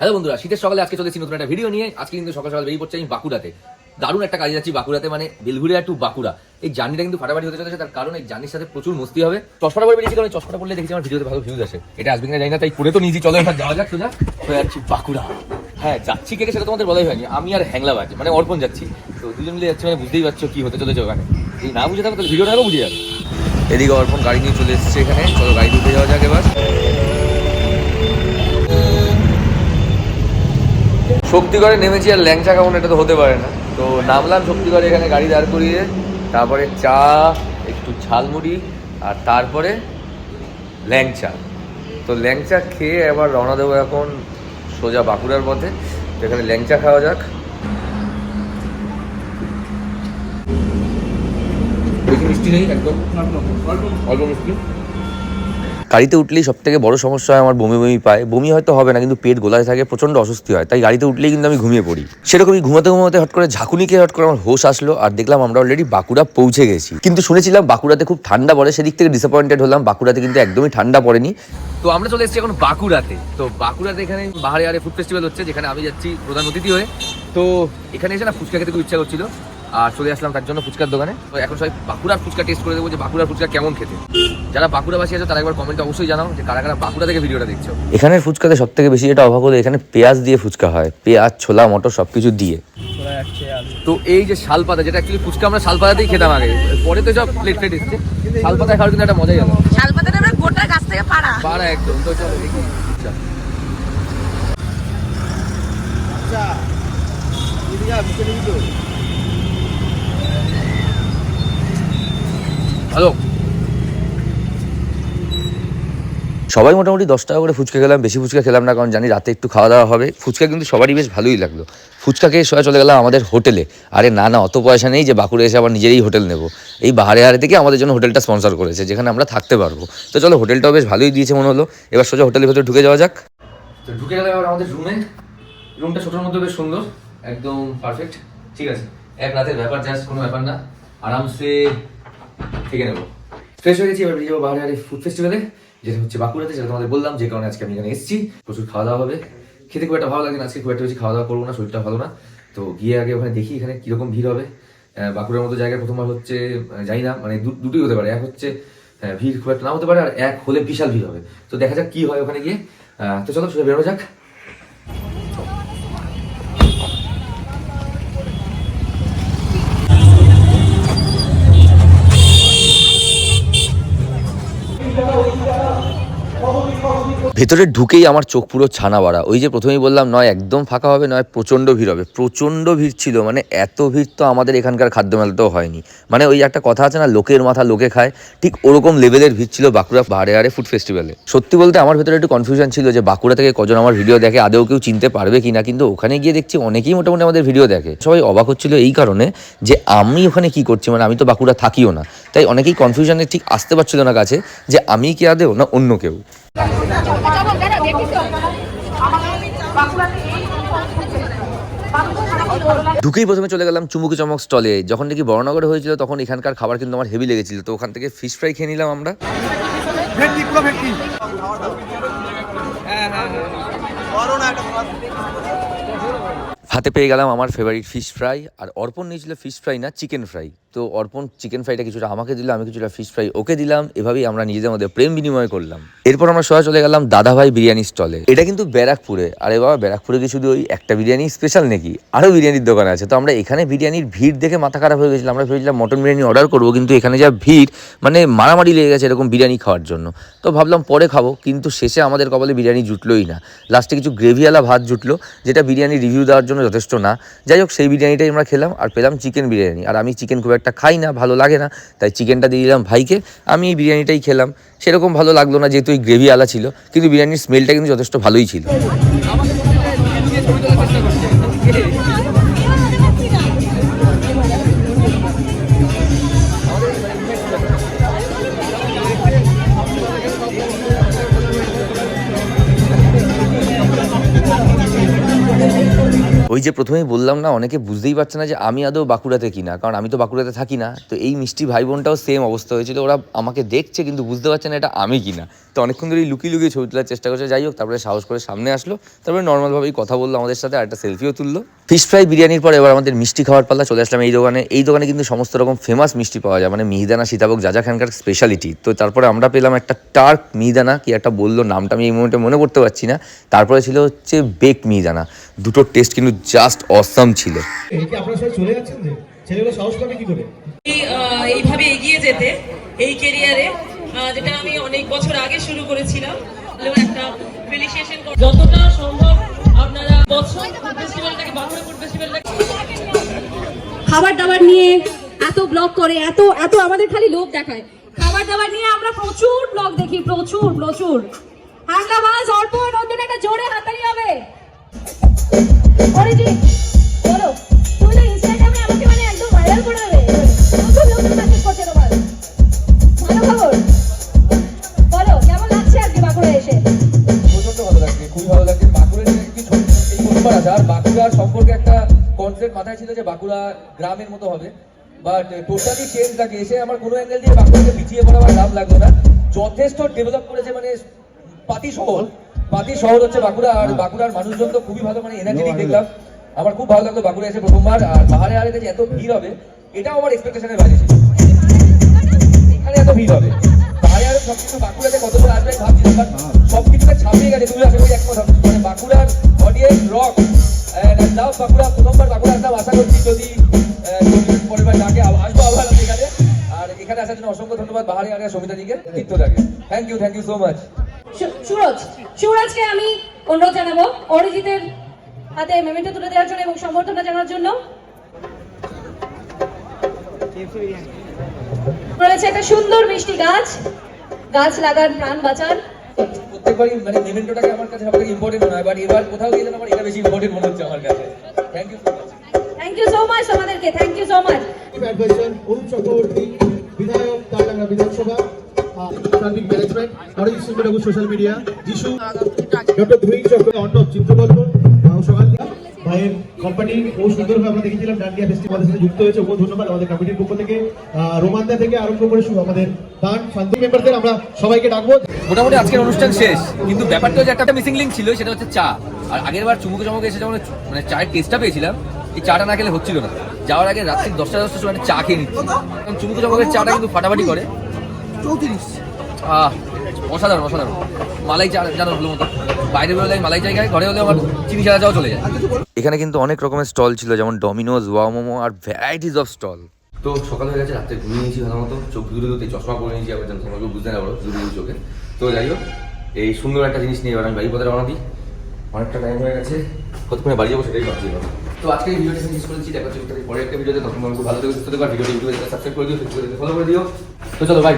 Hello বন্ধুরা, শীতের সকালে আজকে চলেছি নতুন একটা ভিডিও নিয়ে। আজকে কিন্তু সকাল সকাল বেরিয়ে পড়ছে আমি বাঁকুড়াতে। দারুণ একটা কাজে যাচ্ছি বাঁকুড়াতে মানে বেলঘুরিয়া টু বাঁকুড়া। এই জার্নিটা কিন্তু ফাটাফাটি হতে চলেছে, তার কারণ এই জার্নির সাথে প্রচুর মস্তি হবে। চশমাটা পরে বেরিয়েছি, কারণ চশমাটা পড়লে দেখেছি আমার ভিডিওতে ভালো ভিউজ আসে। এটা আসবে কিনা জানি না, তাই পরে তো নিজে চলো এবার যাওয়া যাক, সোজা। হয়ে যাচ্ছি বাঁকুড়া। হ্যাঁ যাচ্ছি কে সেটা তোমাদের বলাই হয়নি। আমি আর হ্যাংলা বাজে মানে অর্পণ যাচ্ছি। তো দুজন মিলে যাচ্ছি মানে বুঝতেই পারছ কি হতে চলেছে ওখানে। এই না বুঝে থাকো, তাহলে ভিডিওটা বুঝে যাবে। এদিকে অর্পণ গাড়ি নিয়ে চলে এসেছে এখানে। চলো গাড়ি উঠে যাওয়া যাক এবার। শক্তিগড়ে নেমেছি আর ল্যাংচা কেমন এটা তো হতে পারে না। তো নামলাম শক্তিগড়ে এখানে গাড়ি দাঁড় করিয়ে তারপরে চা একটু ঝালমুড়ি আর তারপরে ল্যাংচা। তো ল্যাংচা খেয়ে এবার রওনা দেবো এখন সোজা বাঁকুড়ার পথে। তো এখানে ল্যাংচা খাওয়া যাক। বেশি মিষ্টি নেই একদম? অল্প মিষ্টি? গাড়িতে উঠলেই সব থেকে বড় সমস্যা হয় আমার বমি বমি পায়। বমি হয়তো হবে না, কিন্তু পেট গোলায় থাকে, প্রচণ্ড অস্বস্তি হয়। তাই গাড়িতে উঠলেই কিন্তু আমি ঘুমিয়ে পড়ি। সেরকমই ঘুমাতে ঘুমাতে হট করে ঝাঁকুনি খেয়ে হট করে আমার হোশ আসলো, আর দেখলাম আমরা অলরেডি বাঁকুড়া পৌঁছে গেছি। কিন্তু শুনেছিলাম বাঁকুড়াতে খুব ঠান্ডা পড়ে, সেদিক থেকে ডিসঅ্যাপয়েন্টেড হলাম, বাঁকুড়াতে কিন্তু একদমই ঠান্ডা পড়েনি। তো আমরা চলে এসেছি এখন বাঁকুড়াতে। তো বাঁকুড়াতে এখানে বাহারে আরে ফুড ফেস্টিভ্যাল হচ্ছে, যেখানে আমি যাচ্ছি প্রধান অতিথি হয়ে। তো এখানে এসে না ফুচকা খেতে খুব ইচ্ছা করছিল, আর চলে আসলাম তার জন্য ফুচকার দোকানে। তো এখন সবাই বাঁকুড়ার ফুচকা টেস্ট করে দেবো যে বাঁকুড়ার ফুচকা কেমন খেতে। যারা বাঁকুড়াবাসী আছে তারা একবার কমেন্টে অবশ্যই জানাও যে কারা কারা বাঁকুড়া থেকে ভিডিওটা দেখছ। এখানের ফুচকাতে সব থেকে বেশি যেটা অভাব হলো এখানে পেঁয়াজ দিয়ে ফুচকা হয়। পেঁয়াজ ছোলা মটর সব কিছু দিয়ে তো এই যে শালপাতা যেটা অ্যাকচুয়ালি ফুচকা আমরা শালপাতাতেই খেতাম আগে। পরে তো সব প্লেট প্লেট এসছে। শালপাতা খাওয়ার কিন্তু একটা মজাই হলো শালপাতাটা আমরা গোটা গাছ থেকে পাড়া। পাড়া একদম। তো চলো দেখি। আচ্ছা। হ্যালো সবাই মোটামুটি দশ টাকা করে ফুচকা খেলাম, বেশি ফুচকা খেলাম না, কারণ জানি রাতে একটু খাওয়া দাওয়া হবে। ফুচকা কিন্তু সবারই বেশ ভালোই লাগল। ফুচকা খেয়ে সোয়া চলে গেলাম আমাদের হোটেলে। আরে না না, অত পয়সা নেই যে বাঁকুড়ে এসে আবার নিজেরই হোটেল নেব। এই বাহারে হারে থেকে আমাদের জন্য হোটেলটা স্পন্সর করেছে, যেখানে আমরা থাকতে পারব। তো চলো, হোটেলটাও বেশ ভালোই দিয়েছে মনে হলো। এবার সোজা হোটেলের ভেতরে ঢুকে যাওয়া যাক। তো ঢুকে গেলাম এবার আমাদের রুমে রুমটা ছোটোর মধ্যে বেশ সুন্দর, একদম পারফেক্ট ঠিক আছে, এক রাতের ব্যাপার জাস্ট কোনো ব্যাপার না। আরামসে থেকে নেব। ফ্রেশ হয়ে গেছি, এবার বেরিয়ে যাব বাহারে ফুড ফেস্টিভ্যালে যেটা হচ্ছে বাঁকুড়াতে, যেটা তোমাদের বললাম, যে কারণে আজকে আমি এখানে এসেছি। প্রচুর খাওয়া দাওয়া হবে। খেতে খুব একটা ভালো লাগে না আজকে খুব একটা বেশি খাওয়া দাওয়া করব না, শরীরটা ভালো না। তো গিয়ে আগে ওখানে দেখি এখানে কীরকম ভিড় হবে। বাঁকুড়ার মতো জায়গায় প্রথমবার হচ্ছে যাই না মানে দুটোই হতে পারে। এক হচ্ছে ভিড় খুব একটা না হতে পারে, আর এক হলে বিশাল ভিড় হবে। তো দেখা যাক কি হয় ওখানে গিয়ে। তো চলো, সোজা বেরোনো যাক। ভেতরে ঢুকেই আমার চোখ পুরো ছানা বাড়া। ওই যে প্রথমেই বললাম, নয় একদম ফাঁকা হবে, নয় প্রচণ্ড ভিড় হবে। প্রচণ্ড ভিড় ছিল মানে এত ভিড় তো আমাদের এখানকার খাদ্য মেলাতেও হয়নি। মানে ওই একটা কথা আছে না, লোকের মাথা লোকে খায়। ঠিক ওরকম লেভেলের ভিড় ছিল বাঁকুড়া পাহাড়ে হাড়ে ফুড ফেস্টিভ্যালে সত্যি বলতে আমার ভেতরে একটু কনফিউশন ছিল যে বাঁকুড়া থেকে কজন আমার ভিডিও দেখে আদেও কেউ চিনতে পারবে কি না? কিন্তু ওখানে গিয়ে দেখছি অনেকেই মোটামুটি আমাদের ভিডিও দেখে। সবাই অবাক হচ্ছিল এই কারণে যে আমি ওখানে কি করছি? মানে আমি তো বাঁকুড়া থাকিও না। তাই অনেকেই কনফিউশনে ঠিক আসতে পারছিল না কাছে যে আমি কি আদেও না অন্য কেউ। ঢুকেই প্রথমে চলে গেলাম চুমুকি চমক স্টলে যখন নাকি বড়নগরে হয়েছিল, তখন এখানকার খাবার কিন্তু আমার হেভি লেগেছিল। তো ওখান থেকে ফিশ ফ্রাই খেয়ে নিলাম আমরা। হাতে পেয়ে গেলাম আমার ফেভারিট ফিশ ফ্রাই আর অর্পণ নিয়েছিল ফিশ ফ্রাই না চিকেন ফ্রাই তো অর্পণ চিকেন ফ্রাইটা কিছুটা আমাকে দিল, আমি কিছুটা ফিশ ফ্রাই ওকে দিলাম, এভাবেই আমরা নিজেদের মধ্যে প্রেম বিনিময় করলাম। এরপর আমরা সোজা চলে গেলাম দাদাভাই বিরিয়ানি স্টলে এটা কিন্তু ব্যারাকপুরে। আরে বাবা, ব্যারাকপুরে কি শুধু ওই একটা বিরিয়ানি স্পেশাল নাকি? আরও বিরিয়ানির দোকান আছে। তো আমরা এখানে বিরিয়ানির ভিড় দেখে মাথা খারাপ হয়ে গেছিলাম। আমরা ভেবেছিলাম মটন বিরিয়ানি অর্ডার করব, কিন্তু এখানে যা ভিড় মানে মারামারি লেগে গেছে এরকম বিরিয়ানি খাওয়ার জন্য। তো ভাবলাম পরে খাব, কিন্তু শেষে আমাদের কপালে বিরিয়ানি জুটলোই না। লাস্টে কিছু গ্রেভিওয়ালা ভাত জুটলো, যেটা বিরিয়ানি রিভিউ দেওয়ার জন্য যথেষ্ট না। যাই হোক, সেই বিরিয়ানিটাই আমরা খেলাম আর পেলাম চিকেন বিরিয়ানি। আর আমি চিকেন খুব একটা খাই না, ভালো লাগে না, তাই চিকেনটা দিয়ে দিলাম ভাইকে। আমি এই বিরিয়ানিটাই খেলাম। সেরকম ভালো লাগল না, যেহেতু এই গ্রেভি আলা ছিল, কিন্তু বিরিয়ানির স্মেলটা কিন্তু যথেষ্ট ভালোই ছিল। ওই যে প্রথমেই বললাম না, অনেকে বুঝতেই পারছে না যে আমি আদৌ বাঁকুড়াতে কিনা, কারণ আমি তো বাঁকুড়াতে থাকি না। তো এই মিষ্টি ভাই বোনটাও সেম অবস্থা হয়েছিল, ওরা আমাকে দেখছে কিন্তু বুঝতে পারছে না এটা আমি কিনা। তো অনেকক্ষণ ধরেই লুকিয়ে লুকিয়ে ছবি তোলার চেষ্টা করছে, যাই হোক, তারপরে সাহস করে সামনে আসলো, তারপরে নর্মালভাবেই কথা বলল আমাদের সাথে, আর একটা সেলফিও তুললো। ফিশ ফ্রাই বিরিয়ানির পর এবার আমাদের মিষ্টি খাওয়ার পাল্লা চলে আসলাম এই দোকানে। এই দোকানে কিন্তু সমস্ত রকম ফেমাস মিষ্টি পাওয়া যায় মানে মিহিদানা, সীতাভোগ, যা যা খানকার স্পেশালিটি তো তারপরে আমরা পেলাম একটা টার্ক মিহিদানা, কি একটা বলল, নামটা আমি এই মুহূর্তে মনে করতে পারছি না। তারপরে ছিল হচ্ছে বেক মিহিদানা। দুটোর টেস্ট কিন্তু জাস্ট অসাম ছিল। এই কি আপনারা সবাই চলে যাচ্ছেন যে? ছেলেগুলো সাহস পাবে কি করে? এই, এইভাবে এগিয়ে যেতে এই কেরিয়ারে যেটা আমি অনেক বছর আগে শুরু করেছিলাম একটা ফেলিসিয়েশন যতটা সম্ভব আপনারা বছর ফেস্টিভ্যালটাকে বাংলা ফুড ফেস্টিভ্যালটাকে খাবার দাবার নিয়ে এত ব্লগ করে এত এত আমাদের খালি লোভ দেখায়। খাবার দাবার নিয়ে আমরা প্রচুর ব্লগ দেখি প্রচুর প্রচুর। হাঙ্গামাজ অর্পণ নতুন একটা জোরে হাতালি হবে। মানে সম্পর্কে একটা কনসেপ্ট মাথায় ছিল যে বাঁকুড়া গ্রামের মতো হবে। বাট টোটালি চেঞ্জ থাকে। এসে আমার কোনো অ্যাঙ্গেল দিয়ে বাঁকুড়াকে পিছিয়ে পড়া আমার লাভ না। যথেষ্ট ডেভেলপ করেছে মানে পাতি শহর পাতি শহর হচ্ছে বাঁকুড়া আর বাঁকুড়ার মানুষজন তো খুবই ভালো মানে এনার্জেটিক দেখলাম। আমার খুব ভালো লাগল বাঁকুড়া এসে প্রথমবার আর পাহাড়ে আড়ে যে এত ভিড় হবে এটাও আমার এক্সপেকটেশনের বাইরে ছিল। এখানে এত ভিড় হবে। পাহাড়ে আরও সবকিছু বাঁকুড়াতে কতজন আসবে ভাবছি বাট সবকিছুতে ছাপিয়ে গেছে তুমি আশা করি একমত হবে। মানে বাঁকুড়ার অডিয়েন্স রক লাভ বাঁকুড়া প্রথমবার বাঁকুড়া আসলাম আশা করছি যদি আহ, যদি পরের বার ডাকে আবার আসব আবার এখানে। আর এখানে আসার জন্য অসংখ্য ধন্যবাদ পাহাড়ি আড়ে সমিতাজিকে তীর্থটাকে thank you thank you so much Suraj সুরজকে আমি অনুরোধ জানাব অরিজিতের হাতে মেমেন্টো তুলে দেওয়ার জন্য এবং সম্বর্ধনা জানার জন্য। রয়েছে একটা সুন্দর মিষ্টি গাছ। গাছ লাগান প্রাণ বাঁচান। প্রত্যেকবারই মানে মেমেন্টোটাকে আমার কাছে সবথেকে ইম্পর্টেন্ট মনে হয় বাট এবার কোথাও গিয়ে আমার এটা বেশি ইম্পর্টেন্ট মনে হচ্ছে আমার কাছে। Thank you so much thank you so much আমাদেরকে thank you so much Arun Chakraborty বিধায়ক তালডাঙ্গা বিধানসভা। Traffic management Arijit Singha social media Jishu doctor ধ্রুয়ী চক্র অর্ণব চিত্রকল্প সকাল ভাইয়ের কোম্পানি ও সুন্দরভাবে আমরা দেখেছিলাম ডান্ডিয়া ফেস্টিভ্যালের সাথে যুক্ত হয়েছে বহু ধন্যবাদ আমাদের কমিটির পক্ষ থেকে। রোমানদা থেকে আরম্ভ করে শুরু আমাদের গান শান্তি মেম্বারদের আমরা সবাইকে ডাকবো। মোটামুটি আজকের অনুষ্ঠান শেষ কিন্তু ব্যাপারটা হচ্ছে একটা মিসিং লিঙ্ক ছিল সেটা হচ্ছে চা। আর আগের বার চুমুকে চমকে এসে যখন মানে চায়ের টেস্টটা পেয়েছিলাম এই চাটা না খেলে হচ্ছিল না। যাওয়ার আগে রাত্রি দশটা দশটার সময় একটা চা খেয়ে নিচ্ছি। কারণ চুমুকে চমকের চাটা কিন্তু ফাটাফাটি করে। চৌত্রিশ। আহ অসাধারণ অসাধারণ। মালাই চা জানো ভালো মতো। বাইরে বেরোলে মালাই চাই খাই ঘরে হলে আমার চিনি ছাড়া যাওয়া চলে যায়। এখানে কিন্তু অনেক রকমের স্টল ছিল যেমন ডমিনোজ ওয়া মোমো আর ভ্যারাইটিস অফ স্টল তো সকাল হয়ে গেছে রাত্রে ঘুমিয়ে নিয়েছি ভালো মতো। চোখ ধুতে ধুতে চশমা পরে নিয়েছি আবার যেন তোমরা কেউ বুঝতে না পারো এই চোখে। তো যাই হোক এই সুন্দর একটা জিনিস নিয়ে এবার আমি বাড়ি পথে রওনা দিই। অনেকটা টাইম হয়ে গেছে কতক্ষণে বাড়ি যাব সেটাই ভাবছি তো আজকে এই ভিডিওটা শেষ করেছি দেখা হচ্ছে পরের একটা ভিডিওতে তখন ভালো থেকে সুস্থ থেকো ভিডিওটি ইউটিউবে সাবস্ক্রাইব করে দিও ফেসবুকে ফলো করে দিও। তো চলো বাই